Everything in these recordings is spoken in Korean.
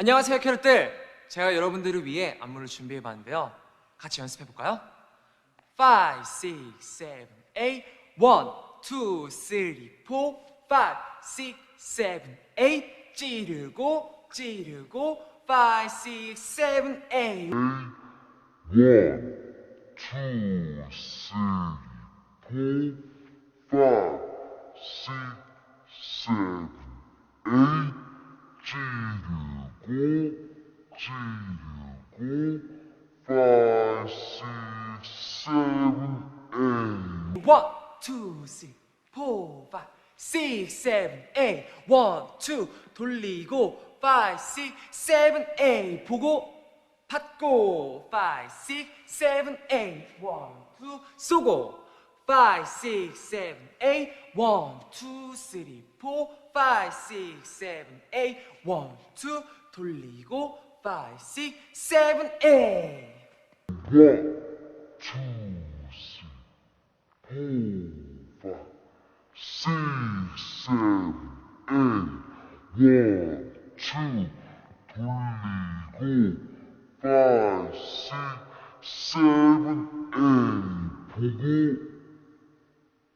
안녕하세요, 캐럿들. 제가 여러분들을 위해 안무를 준비해 봤는데요. 같이 연습해 볼까요? 5, 6, 7, 8 1, 2, 3, 4 5, 6, 7, 8 찌르고 찌르고 5, 6, 7, 8 One, two, three, four, five, six, seven, eight. 찌르고, 찌르고, five, six, seven, eight. 1, 2, 3, 4, 5, 6, 7, 8 1, 2 돌리고 5, 6, 7, 8 보고 받고 5, 6, 7, 8 1, 2 쏘고 5, 6, 7, 8 1, 2, 3, 4 5, 6, 7, 8 1, 2 돌리고 5, 6, 7, 8 One, two, three, four, five, six, seven, eight. One, two, 돌리고, five, six, seven, eight. 보고,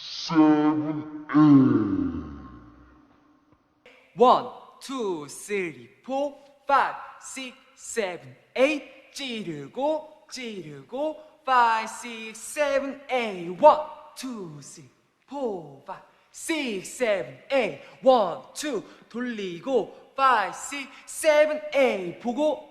seven, eight. One, two, three, four, five, six, seven, eight. 찌르고 찌르고 five, six, seven, eight. One, two, three, four, five, six, seven, eight. One, two 돌리고 five, six, seven, eight. 보고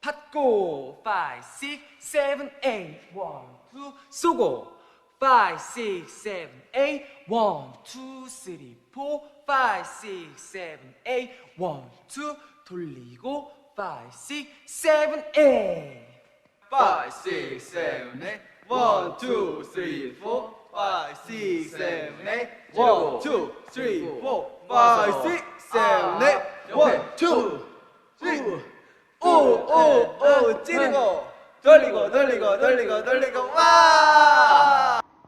받고 five, six, seven, eight. One, two 쏘고 five, six, seven, eight. One, two, three, four, five, six, seven, eight. One, two 돌리고 five, six, seven, eight. Five, six, seven, eight. One, two, three, four. Five, six, seven, eight. One, two, three, four. Five, six, seven, eight. One, two, three. 오, 오, 오, 찌르고 돌리고 돌리고 돌리고 돌리고 와!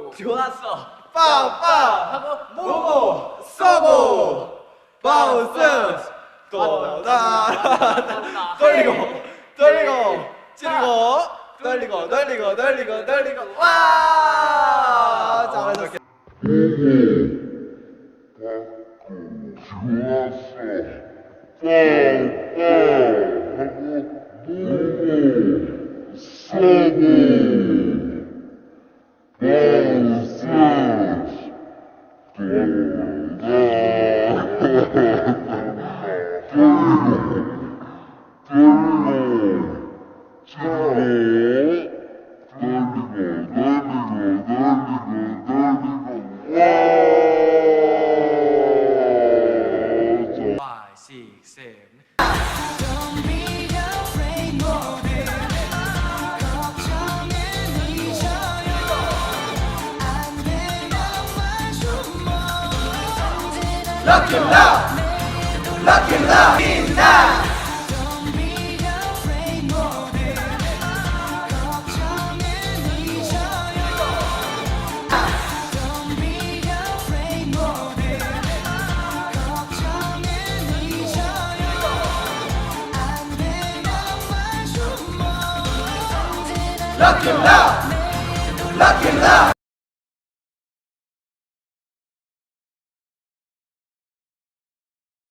받고 좋았어. 빵빵 하고 보고 쏘고 바운스 또다. 돌리고 돌리고 찌르고 돌리고 돌리고 돌리고 돌리고. 와! 잘하셨어. Five, 뭐 럭키나 럭키나 빛나 Don't be afraid 모든